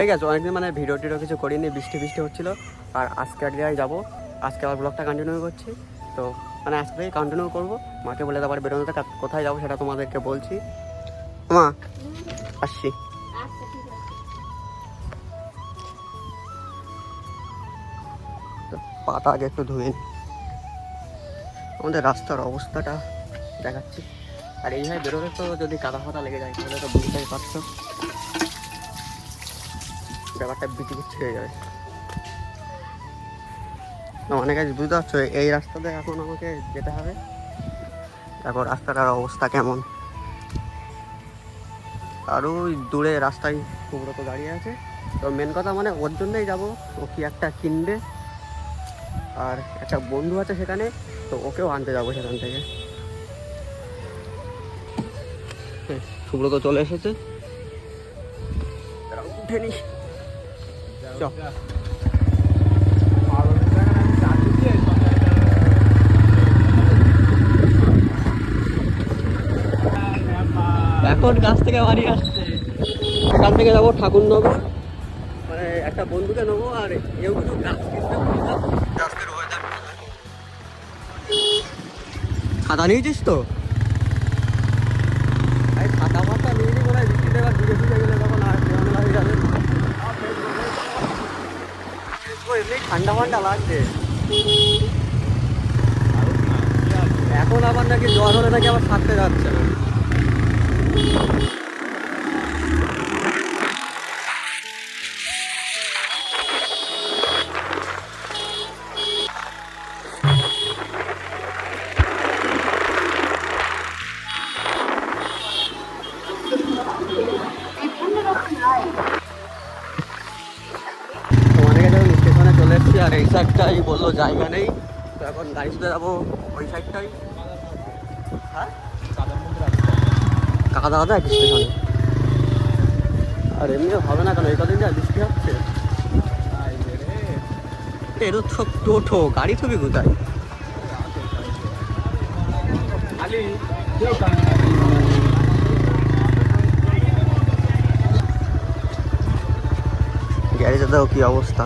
ঠিক আছে অনেকদিন মানে ভিডিও টিডিও কিছু করিনি, বৃষ্টি বৃষ্টি হচ্ছিল, আর আজকে এক জায়গায় যাব। আজকে আবার ব্লগটা কন্টিনিউ করছি। তো মানে আজকে থেকে কন্টিনিউ করব। মাকে বলে তারপরে বেরোনোতে কোথায় যাব সেটা তোমাদেরকে বলছি। মা, আসছি। পাটা আগে একটু ধুয়ে নিই। আমাদের রাস্তার অবস্থাটা দেখাচ্ছি। আর এইভাবে বেরোলে তো যদি কাদা ফাদা লেগে যায়, তাহলে তো বুঝতেই পারছ। ব্যাপারটা বিচি হয়ে যাবে। অনেক কাছে বুঝতে পারছ, এই রাস্তাতে এখন আমাকে যেতে হবে। দেখো রাস্তাটার অবস্থা কেমন? আর ওই দূরে রাস্তায় কুমড়ো তো দাঁড়িয়ে আছে। তো মেন কথা মানে ওর জন্যই যাব, ও কি একটা কিনবে? আর একটা বন্ধু আছে সেখানে, তো ওকেও আনতে যাব সেখান থেকে। সুব্রত চলে এসেছে। উঠে চ। এখন গাছ থেকে বাড়ি আসছে এখান থেকে যাব ঠাকুরনগর মানে একটা বন্ধুকে নেব আর এও কিছু গাছ। ছাতা নিয়েছিস তো এই ছাতা ফাতা নিয়ে নি মনে হয় বৃষ্টিতে এবার দূরে দূরে গেলে তখন আর ঝামেলা হয়ে যাবে ও, এমনি ঠান্ডা ফান্ডা লাগছে। এখন আবার নাকি জ্বর হলে নাকি আবার থাকতে যাচ্ছে না। তোমাদের আর এই সাইডটাই বলল জায়গা নেই। তো এখন গাড়ি শুধু যাব ওই সাইডটাই হ্যাঁ? কাকা দাদা এক স্টেশনে আর এমনিও হবে না কেন? এই কদিন যা বৃষ্টি হচ্ছে। এটা তো টোটো। গাড়ি ছবি কোথায়? গ্যারেজে দেখো কি অবস্থা।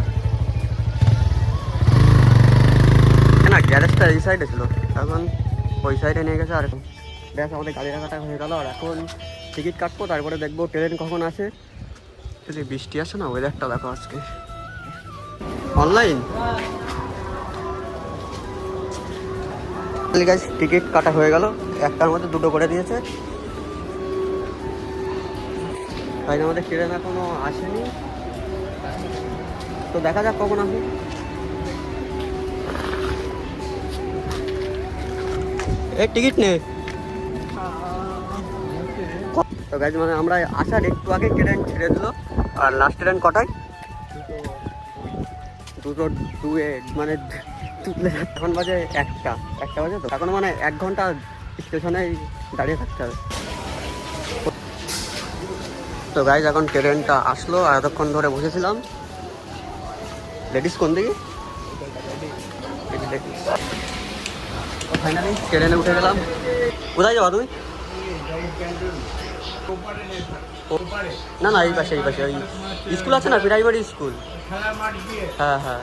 না এই সাইডে ছিল। এখন ওই সাইডে নিয়ে গেছে আর এখন ব্যাস আমাদের গাড়ি রাখাটা হয়ে গেল। আর এখন টিকিট কাটবো, তারপরে দেখব ট্রেন কখন আসে। যদি বৃষ্টি আসে না ওয়েদারটা দেখো আজকে। অনলাইন গাছ টিকিট কাটা হয়ে গেল। একটার মধ্যে দুটো করে দিয়েছে। তাই আমাদের ট্রেন এখনও আসেনি। তো দেখা যাক কখন আসবে এই টিকিট নে। তো গাছ মানে আমরা আসার একটু আগে ট্রেন ছেড়ে দিল। আর লাস্ট ট্রেন কটায়? দুটো, দুয়ে মানে তুলে এখন বাজে একটা। একটা বাজে তো? এখন মানে এক ঘণ্টা স্টেশনে দাঁড়িয়ে থাকতে হবে। তো গাইজ এখন ট্রেনটা আসলো আর এতক্ষণ ধরে বসেছিলাম। লেডিস কোন দিকে? ফাইনালি ট্রেনে উঠে গেলাম কোথায় যাবা তুমি? না না, এই পাশে এই পাশে, ওই স্কুল আছে না? Primary school? হ্যাঁ হ্যাঁ।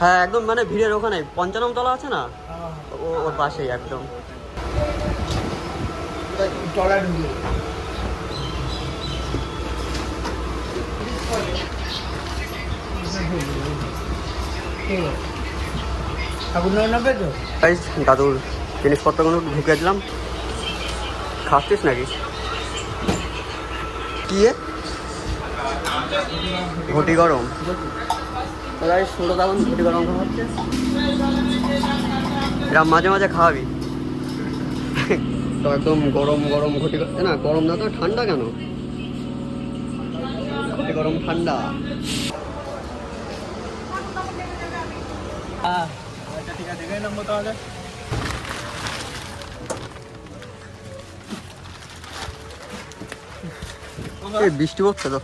হ্যাঁ একদম মানে ভিড়ের ওখানে। পঞ্চানন তলা আছে না? ও ওর পাশেই, একদম। তলা ঢুকে ঠাকুর নেবে তো গাইজ দাদুর জিনিসপত্রগুলো ঢুকে দিলাম। খাচ্ছিস নাকি? কি? ঘটি গরম। গাইজ ছোটো ঘটি গরম খাওয়াচ্ছে এরা মাঝে মাঝে খাওয়াবি। তো একদম গরম গরম ঘটি না গরম না তো ঠান্ডা কেন? ঘটি গরম ঠান্ডা। আচ্ছা ঠিক আছে দেখে নেব তাহলে বৃষ্টি পড়ছে তো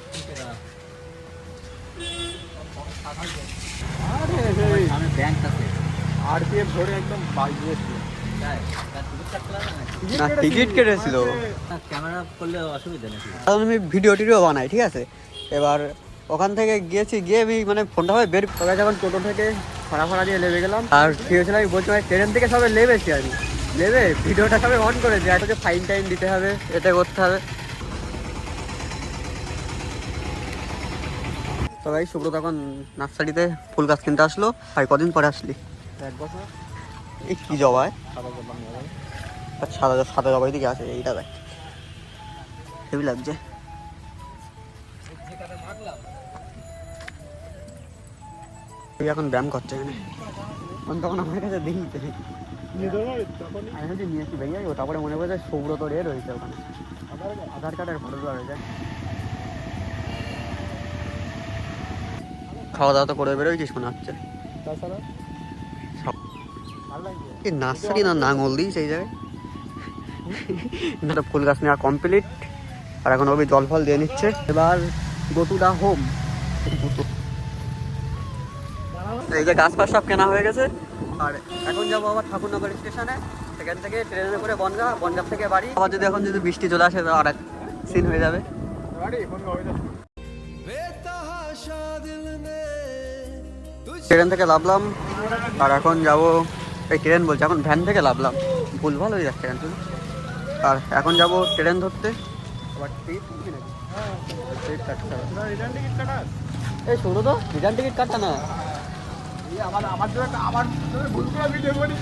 ধরে একদম না টিকিট কেটেছিল ক্যামেরা করলে অসুবিধা নাকি কারণ আমি ভিডিও টিডিও বানাই ঠিক আছে এবার ওখান থেকে গিয়েছি গিয়ে আমি মানে ফোনটা ভাবে বের যখন টোটো থেকে ভাড়া ভাড়া দিয়ে নেমে গেলাম। আর ঠিক হয়েছিল আমি বলছি ভাই ট্রেন থেকে সবাই নেমেছি আমি। নেবে ভিডিওটা সবাই অন করেছি একটা ফাইন টাইম দিতে হবে এটা করতে হবে। তো ভাই সুব্রত এখন নার্সারিতে ফুল গাছ কিনতে আসলো ভাই কদিন পরে আসলি? এক বছর। এই কি জবায় সাদা সাদা জবাই দিকে আছে এইটা দেখ। হেভি লাগছে। এখন ব্যায়াম করছে এখানে? আমি তখন আমার কাছে দেখিতে আমি হচ্ছে নিয়েছি ভেঙে ও তারপরে মনে করছে সৌব্রত রে রয়েছে ওখানে। আধার কার্ডের ফটো দেওয়া রয়েছে খাওয়া দাওয়া তো করে বেরোইছিস মনে হচ্ছে। এই নার্সারি না নাঙ্গল দিই সেই জায়গায়? না ফুল গাছ নেওয়া কমপ্লিট আর এখন ওই জল ফল দিয়ে নিচ্ছে। এবার গো টু দা হোম এই যে গাছ ফাছ সব কেনা হয়ে গেছে। আর এখন যাব আবার ঠাকুরনগর স্টেশনে। সেখান থেকে ট্রেনে করে বনগা বনগা থেকে বাড়ি। আবার যদি এখন যদি বৃষ্টি চলে আসে তো আর এক সিন হয়ে যাবে। ট্রেন থেকে নামলাম আর এখন যাব এই ট্রেন বলছে এখন ভ্যান থেকে নামলাম ভুল ভালো হয়ে যাচ্ছে কেন আর এখন যাব ট্রেন ধরতে। আবার টিকিট কিনবি টিকিট কাটতে হবে এই শুরু তো রিটার্ন টিকিট কাটটা না। আমার আমার জন্য আমার ভুল করে ভিডিও করি